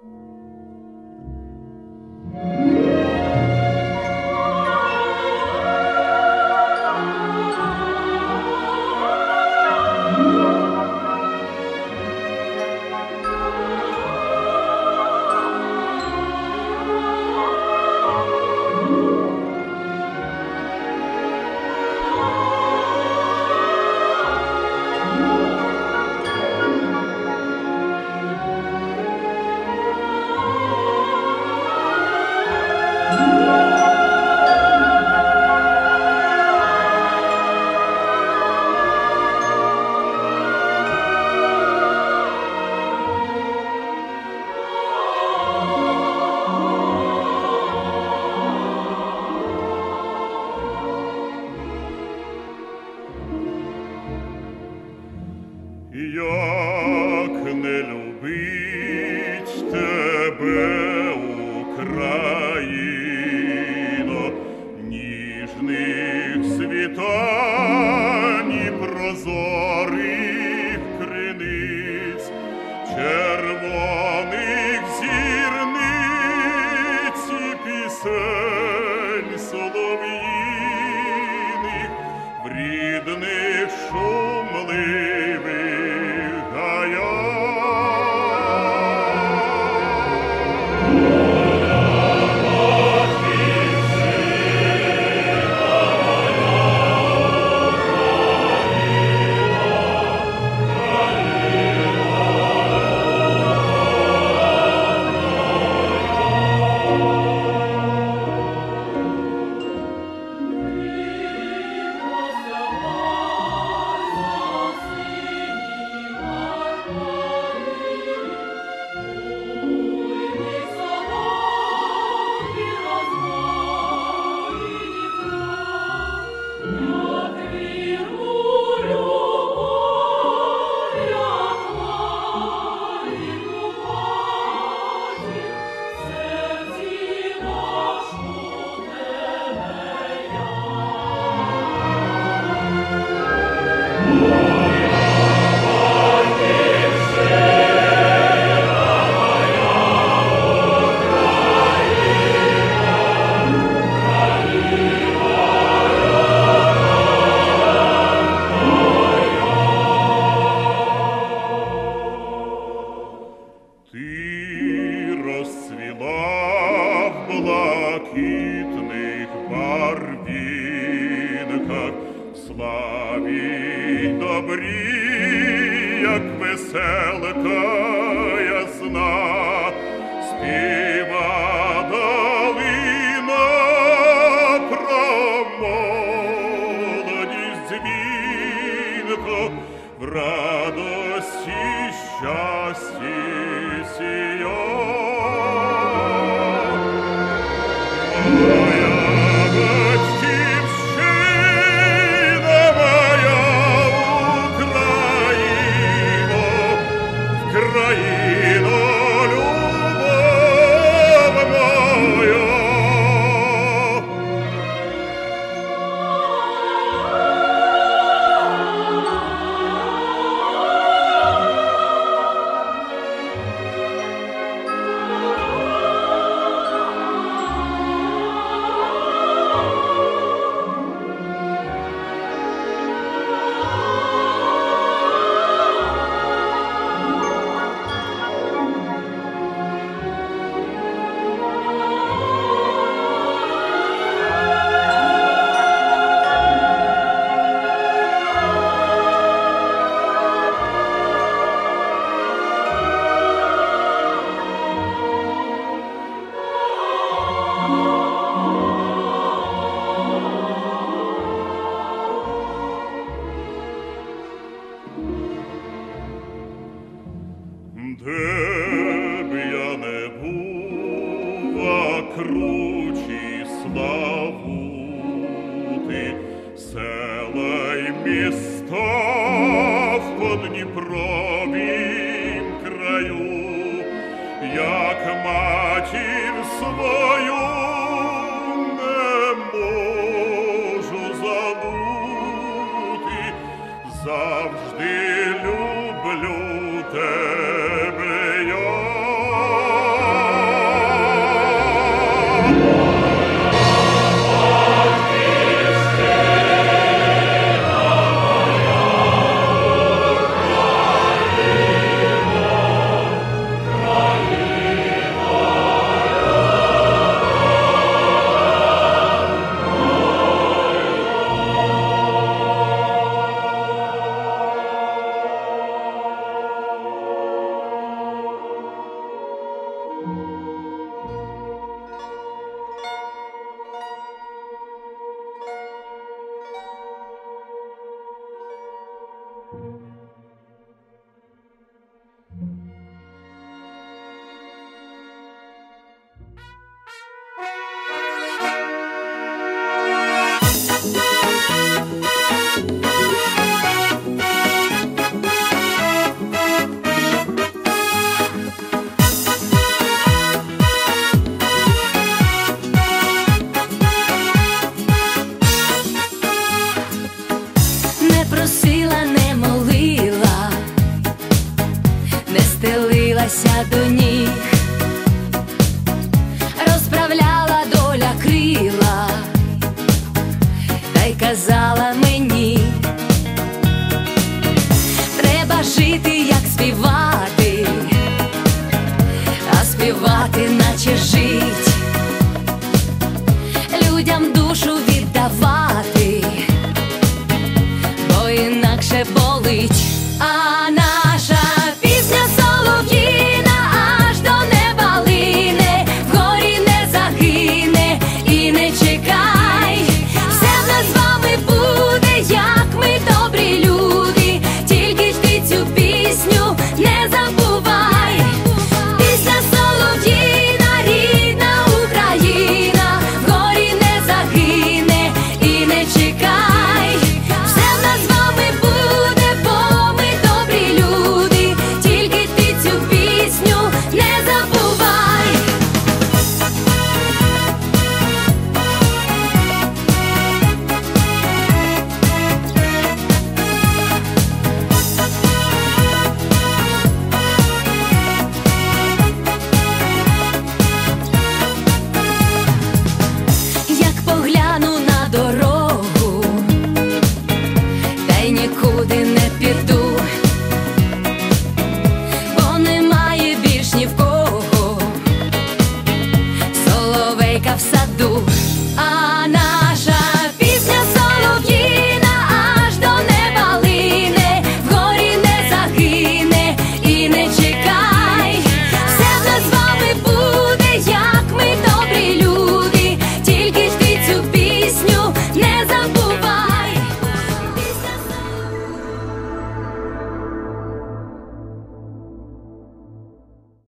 Як se й добрі, як веселка ясна, співа долина про молодість дзвінко, в радості щасті сія. Кручі славути, села й міста в Подніпровім краю, як матір свою Thank you. жити, як співати, а співати, наче жить, людям душу віддавати, бо інакше болить. А на